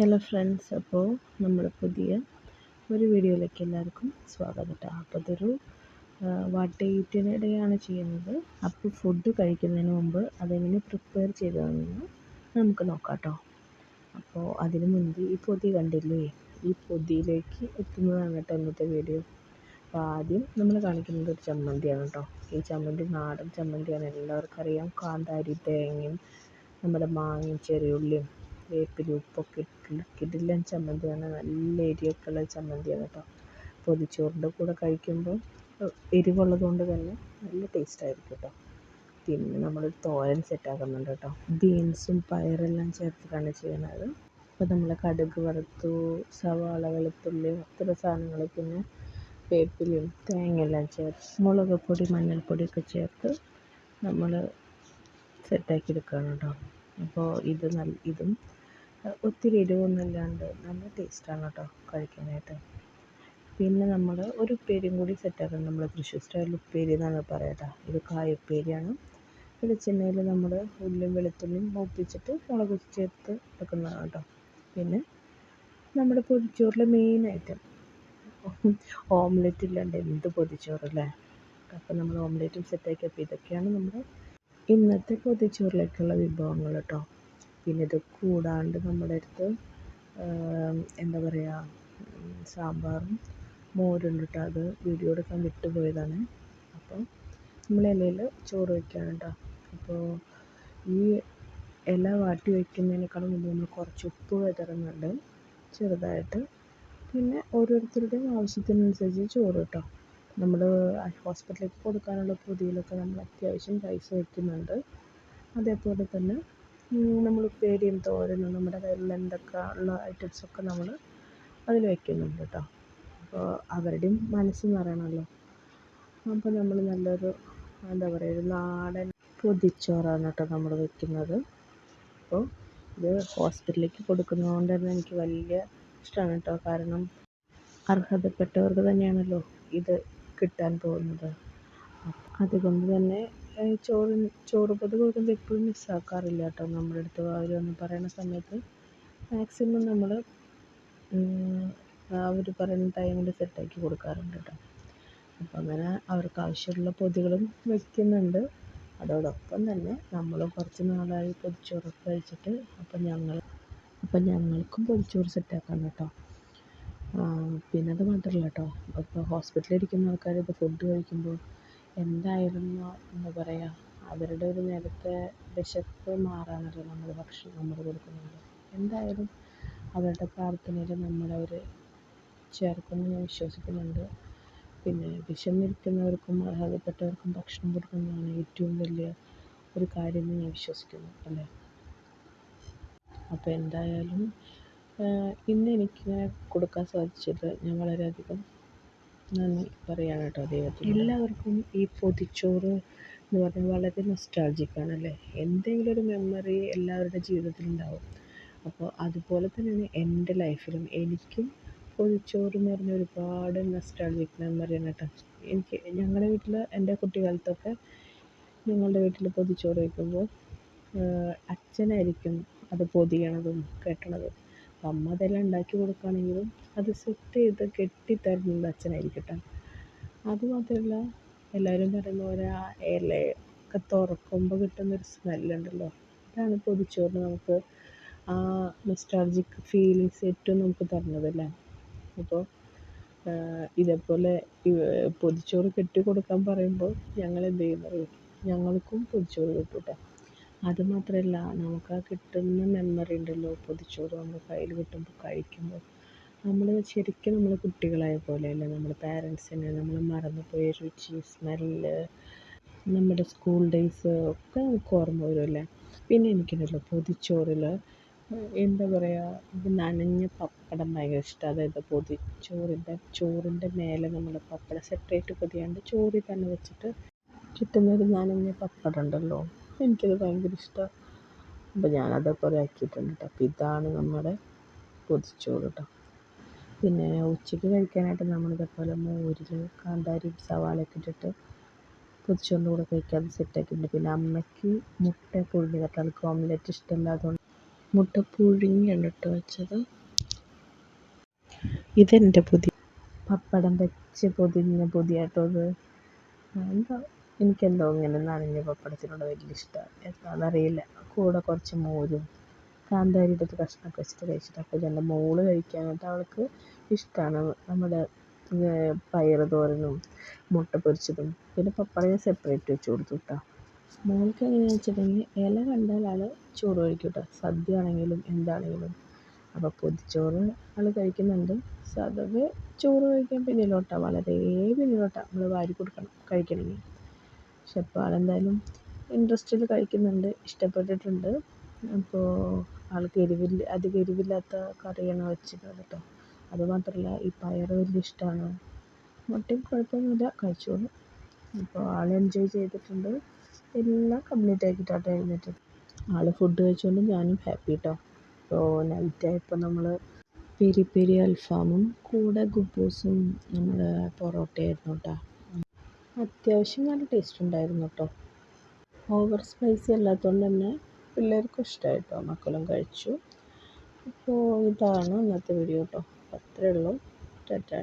Hello friends അപ്പോൾ നമ്മൾ പുതിയ ഒരു വീഡിയോയിലേക്ക് എല്ലാവർക്കും സ്വാഗതം കേട്ടോ. അപ്പോൾ അതൊരു വാട്ട് ഈറ്റിനിടെയാണ് ചെയ്യുന്നത്. അപ്പോൾ ഫുഡ് കഴിക്കുന്നതിന് മുമ്പ് അതെങ്ങനെ പ്രിപ്പയർ ചെയ്തതെന്ന് നമുക്ക് നോക്കാം കേട്ടോ. അപ്പോൾ അതിന് മുൻപ് ഈ പൊതി കണ്ടില്ലേ? ഈ പൊതിയിലേക്ക് എത്തുന്നതാണ് കേട്ടോ ഇന്നത്തെ വീഡിയോ അപ്പോൾ ആദ്യം നമ്മൾ കാണിക്കുന്നത് ഒരു ചമ്മന്തിയാണ് കേട്ടോ. ഈ ചമ്മന്തി നാടൻ ചമ്മന്തിയാണ്. എല്ലാവർക്കും അറിയാം. കാന്താരി തേങ്ങയും നമ്മുടെ മാങ്ങയും ചെറിയുള്ളിയും വേപ്പില ഉപ്പൊക്കെ ഇട്ടിട്ടുള്ള കിടിലൻ ചമ്മന്തിയാണ്. നല്ല എരിവൊക്കെ ഉള്ള ചമ്മന്തിയാണ് കേട്ടോ. പൊതിച്ചോറിന്റെ കൂടെ കഴിക്കുമ്പോൾ എരിവുള്ളത് കൊണ്ട് തന്നെ നല്ല ടേസ്റ്റ് ആയിരിക്കും കേട്ടോ. പിന്നെ നമ്മൾ തോരൻ സെറ്റാക്കുന്നുണ്ട് കേട്ടോ. ബീൻസും പയറെല്ലാം ചേർത്തിട്ടാണ് ചെയ്യുന്നത്. അപ്പോൾ നമ്മൾ കടുക് വറുത്തു സവാള വെളുത്തുള്ളി അത്ര സാധനങ്ങൾ പിന്നെ വേപ്പിലയും തേങ്ങയെല്ലാം ചേർത്ത് മുളക് പൊടി മഞ്ഞൾപ്പൊടിയൊക്കെ ചേർത്ത് നമ്മൾ സെറ്റാക്കി എടുക്കുകയാണ് കേട്ടോ. അപ്പോൾ ഇത് നല്ല ഇതും ഒത്തിരി എരിവൊന്നുമില്ലാണ്ട് നല്ല ടേസ്റ്റാണ് കേട്ടോ കഴിക്കാനായിട്ട്. പിന്നെ നമ്മൾ ഒരു ഉപ്പേരിയും കൂടി സെറ്റാക്കണം നമ്മൾ തൃശ്ശൂർ സ്റ്റൈലിൽ ഉപ്പേരി എന്നാണ് പറയുക ഇത് കായ ഉപ്പേരിയാണ്. വെളിച്ചെണ്ണയിൽ നമ്മൾ ഉള്ളിയും വെളുത്തുള്ളിയും മൂപ്പിച്ചിട്ട് മുളക് ചേർത്ത് വെക്കുന്നതാണ് കേട്ടോ. പിന്നെ നമ്മുടെ പൊതിച്ചോറിലെ മെയിൻ ഐറ്റം ഓംലെറ്റ് ഇല്ലാണ്ട് എന്ത് പൊതിച്ചോറല്ലേ അപ്പോൾ നമ്മൾ ഓംലെറ്റും സെറ്റാക്കി അപ്പോൾ ഇതൊക്കെയാണ് നമ്മുടെ ഇന്നത്തെ പൊതിച്ചോറിലേക്കുള്ള വിഭവങ്ങൾ കേട്ടോ. പിന്നെ ഇത് കൂടാണ്ട് നമ്മുടെ അടുത്ത് എന്താ പറയുക സാമ്പാറും മോരുണ്ട് അത് വീഡിയോ എടുക്കാൻ വിട്ടുപോയതാണ്. അപ്പം നമ്മൾ ഇലയിൽ ചോറ് വയ്ക്കുകയാണ് കേട്ടോ. അപ്പോൾ ഈ ഇല വാട്ടി വയ്ക്കുന്നതിനേക്കാളും മുമ്പ് നമ്മൾ കുറച്ച് ഉപ്പ് വിതറുന്നുണ്ട് ചെറുതായിട്ട്. പിന്നെ ഓരോരുത്തരുടെയും ആവശ്യത്തിനനുസരിച്ച് ചോറ് കേട്ടോ. നമ്മൾ ഹോസ്പിറ്റലിലേക്ക് കൊടുക്കാനുള്ള പൊതിയിലൊക്കെ നമ്മൾ അത്യാവശ്യം പൈസ വയ്ക്കുന്നുണ്ട് അതേപോലെ തന്നെ നമ്മൾ ഉപ്പേരിയും തോരനും നമ്മുടെ കയ്യിൽ എന്തൊക്കെ ഉള്ള ഐറ്റംസൊക്കെ നമ്മൾ അതിൽ വയ്ക്കുന്നുണ്ട് കേട്ടോ. അപ്പോൾ അവരുടെയും മനസ്സ് നിറയണമല്ലോ അപ്പോൾ നമ്മൾ നല്ലൊരു എന്താ പറയുക ഒരു നാടൻ പൊതിച്ചോറാണ് കേട്ടോ നമ്മൾ വയ്ക്കുന്നത് അപ്പോൾ ഇത് ഹോസ്പിറ്റലിലേക്ക് കൊടുക്കുന്നത് കൊണ്ട് തന്നെ എനിക്ക് വലിയ ഇഷ്ടമാണ് കേട്ടോ. കാരണം അർഹതപ്പെട്ടവർക്ക് തന്നെയാണല്ലോ ഇത് കിട്ടാൻ പോകുന്നത്. അതുകൊണ്ട് തന്നെ ചോറ് ചോറ് പൊതുവെ വെക്കുമ്പോൾ എപ്പോഴും മിസ്സാക്കാറില്ല കേട്ടോ നമ്മുടെ അടുത്ത് അവർ വന്ന് പറയുന്ന സമയത്ത്. മാക്സിമം നമ്മൾ അവർ പറയുന്ന ടൈമിൽ സെറ്റാക്കി കൊടുക്കാറുണ്ട് കേട്ടോ. അപ്പം അങ്ങനെ അവർക്ക് ആവശ്യമുള്ള പൊതികളും വയ്ക്കുന്നുണ്ട് അതോടൊപ്പം തന്നെ നമ്മൾ കുറച്ച് നാളായി പൊതിച്ചോറൊക്കെ കഴിച്ചിട്ട് അപ്പം ഞങ്ങൾ അപ്പം ഞങ്ങൾക്കും പൊതിച്ചോറ് സെറ്റാക്കാം കേട്ടോ. പിന്നെ അത് മാത്രമല്ല കേട്ടോ. ഇപ്പോൾ ഹോസ്പിറ്റലിൽ ഇരിക്കുന്ന ആൾക്കാർ ഇപ്പോൾ ഫുഡ് കഴിക്കുമ്പോൾ എന്തായാലും എന്ന് പറയുക അവരുടെ ഒരു നേരത്തെ വിശപ്പ് മാറാനല്ലോ നമ്മൾ ഭക്ഷണം നമ്മൾ കൊടുക്കുന്നത് എന്തായാലും അവരുടെ പ്രാർത്ഥനയിൽ നമ്മളവർ ചേർക്കുമെന്ന് ഞാൻ വിശ്വസിക്കുന്നുണ്ട്. പിന്നെ വിശന്നിരിക്കുന്നവർക്കും അർഹതപ്പെട്ടവർക്കും ഭക്ഷണം കൊടുക്കുന്നതാണ് ഏറ്റവും വലിയ ഒരു കാര്യമെന്ന് ഞാൻ വിശ്വസിക്കുന്നു അല്ലേ? അപ്പോൾ എന്തായാലും ഇന്ന് എനിക്ക് കൊടുക്കാൻ സാധിച്ചത് ഞാൻ വളരെയധികം നന്ദി പറയുകയാണ് കേട്ടോ ദൈവത്തിന് എല്ലാവർക്കും ഈ പൊതിച്ചോറ് എന്ന് പറഞ്ഞാൽ വളരെ നൊസ്റ്റാൾജിക് ആണല്ലേ? എന്തെങ്കിലും ഒരു മെമ്മറി എല്ലാവരുടെ ജീവിതത്തിലുണ്ടാവും അപ്പോൾ അതുപോലെ തന്നെയാണ് എന്റെ ലൈഫിലും എനിക്കും പൊതിച്ചോറ് എന്ന് പറഞ്ഞ ഒരുപാട് നൊസ്റ്റാൾജിക് മെമ്മറിയാണ് കേട്ടോ. എനിക്ക് ഞങ്ങളുടെ വീട്ടിൽ എന്റെ കുട്ടിക്കാലത്തൊക്കെ ഞങ്ങളുടെ വീട്ടിൽ പൊതിച്ചോറ് വയ്ക്കുമ്പോൾ അച്ഛനായിരിക്കും അത് പൊതിയണതും കെട്ടണതും. അമ്മ അതെല്ലാം ഉണ്ടാക്കി കൊടുക്കുകയാണെങ്കിലും അത് സെറ്റ് ചെയ്ത് കെട്ടി തരുന്നത് അച്ഛനായിരിക്കും കേട്ടോ അതുമാത്രമല്ല എല്ലാവരും പറയുന്ന പോലെ ആ ഇലയൊക്കെ തുറക്കുമ്പോൾ കിട്ടുന്നൊരു സ്മെല്ലുണ്ടല്ലോ അതാണ് പൊതിച്ചോറിന് നമുക്ക് ആ നൊസ്റ്റാൾജിക് ഫീലിങ്സ് ഏറ്റവും നമുക്ക് തരുന്നത് അല്ലേ? അപ്പോൾ ഇതേപോലെ പൊതിച്ചോറ് കെട്ടി കൊടുക്കാൻ പറയുമ്പോൾ ഞങ്ങൾ എന്ത് ചെയ്യുന്നത് ഞങ്ങൾക്കും പൊതിച്ചോറ് കിട്ടും കേട്ടോ അത് മാത്രമല്ല നമുക്ക് ആ കിട്ടുന്ന മെമ്മറി ഉണ്ടല്ലോ പൊതിച്ചോറ് നമ്മുടെ കയ്യിൽ കിട്ടുമ്പോൾ കഴിക്കുമ്പോൾ നമ്മൾ ശരിക്കും നമ്മൾ കുട്ടികളായ പോലെയല്ലേ നമ്മുടെ പാരൻസിനെ നമ്മൾ മറന്നുപോയ രുചി സ്മെല്ല് നമ്മുടെ സ്കൂൾ ഡേയ്സ് ഒക്കെ നമുക്ക് ഓർമ്മ വരുമല്ലേ പിന്നെ എനിക്കുണ്ടല്ലോ പൊതിച്ചോറിൽ എന്താ പറയുക നനഞ്ഞ പപ്പടം ഭയങ്കര ഇഷ്ടമാണ് അതായത് പൊതിച്ചോറിന്റെ ചോറിന്റെ മേലെ നമ്മൾ പപ്പടം സെപ്പറേറ്റ് പൊതിയാണ്ട് ചോറിൽ തന്നെ വെച്ചിട്ട് ചുറ്റുന്നൊരു നനഞ്ഞ പപ്പടം ഉണ്ടല്ലോ. എനിക്കത് ഭയങ്കര ഇഷ്ടമാണ് അപ്പോൾ കുറേ ആക്കിയിട്ടുണ്ട് കേട്ടോ അപ്പോൾ ഇതാണ് നമ്മുടെ പൊതിച്ചോറ് കേട്ടോ പിന്നെ ഉച്ചയ്ക്ക് കഴിക്കാനായിട്ട് നമ്മൾ ഇതേപോലെ മോരിൽ കാന്താരിയും സവാളയൊക്കെ ഇട്ടിട്ട് പൊതിച്ചോറിന്റെ കൂടെ കഴിക്കാൻ സെറ്റാക്കിയിട്ടുണ്ട് പിന്നെ അമ്മയ്ക്ക് മുട്ട പുഴുങ്ങിയത് ആൾക്ക് ഓംലെറ്റ് ഇഷ്ടമില്ലാത്തതുകൊണ്ട് മുട്ട പുഴുങ്ങിയാണ് ഇട്ട് വെച്ചത്. ഇതെന്റെ പുതിയ പപ്പടം വെച്ച് പൊതിഞ്ഞ പുതിയ കേട്ടോ ഇത് എന്താ എനിക്കെന്തോ ഇങ്ങനെ നനഞ്ഞ പപ്പടത്തിനോട് വലിയ ഇഷ്ടമാണ് എന്താണെന്നറിയില്ല കൂടെ കുറച്ച് മോരും കാന്താരിയുടെ ഒരു കഷ്ണമൊക്കെ വെച്ചിട്ട് കഴിച്ചിട്ട് അപ്പോൾ എന്റെ മോൾ കഴിക്കാനായിട്ട് അവൾക്ക് ഇഷ്ടമാണ് നമ്മുടെ പയറ് തോരനും മുട്ട പൊരിച്ചതും. പിന്നെ പപ്പടം ഞാൻ സെപ്പറേറ്റ് വെച്ച് കൊടുത്തു കേട്ടോ മോൾക്ക് എങ്ങനെയാണെന്ന് വെച്ചിട്ടുണ്ടെങ്കിൽ ഇല കണ്ടാൽ ആൾ ചോറ് കഴിക്കും കേട്ടോ സദ്യ ആണെങ്കിലും എന്താണെങ്കിലും. അപ്പോൾ പൊതിച്ചോറ് ആൾ കഴിക്കുന്നുണ്ട്. സാധാരണ ചോറ് കഴിക്കാൻ പിന്നിലോട്ടാണ് വളരെ പിന്നിലോട്ടാണ് നമ്മൾ വാരി കൊടുക്കണം കഴിക്കണമെങ്കിൽ. പക്ഷെ ഇപ്പോൾ ആളെന്തായാലും ഇൻട്രസ്റ്റിൽ കഴിക്കുന്നുണ്ട് ഇഷ്ടപ്പെട്ടിട്ടുണ്ട്. അപ്പോൾ ആൾക്ക് എരിവില്ല അധികം എരിവില്ലാത്ത കറിയാണ് വെച്ചിട്ടുള്ളത്. കേട്ടോ അതുമാത്രമല്ല ഈ പയർ വലിയ ഇഷ്ടമാണ് മുട്ടയും കുഴപ്പമൊന്നുമില്ല കഴിച്ചോളും. അപ്പോൾ ആൾ എൻജോയ് ചെയ്തിട്ടുണ്ട്. എല്ലാം കംപ്ലീറ്റ് ആക്കിയിട്ടാണ് എഴുന്നേറ്റത്. ആൾ ഫുഡ് കഴിച്ചുകൊണ്ട് ഞാനും ഹാപ്പി കേട്ടോ അപ്പോൾ നൈറ്റായപ്പോൾ നമ്മൾ പെരി പെരി അൽഫാമും കൂടെ ഗുബൂസും നമ്മൾ പൊറോട്ടയായിരുന്നു കേട്ടോ അത്യാവശ്യം നല്ല ടേസ്റ്റ് ഉണ്ടായിരുന്നു കേട്ടോ ഓവർ സ്പൈസി അല്ലാത്തതുകൊണ്ട് തന്നെ പിള്ളേർക്കും ഇഷ്ടമായി കേട്ടോ മക്കളും കഴിച്ചു. അപ്പോൾ ഇതാണ് ഇന്നത്തെ വീഡിയോ കേട്ടോ അത്രയേ ഉള്ളൂ. ടാറ്റാ.